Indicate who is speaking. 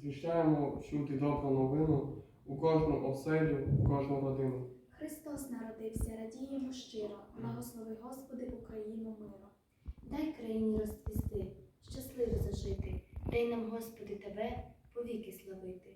Speaker 1: звіщаємо чути добру новину у кожну оселю, у кожну родину.
Speaker 2: Христос народився, радіємо щиро, благослови Господи Україну миро.
Speaker 3: Дай країні розцвісти, щасливо зажити, дай нам, Господи, Тебе повіки славити.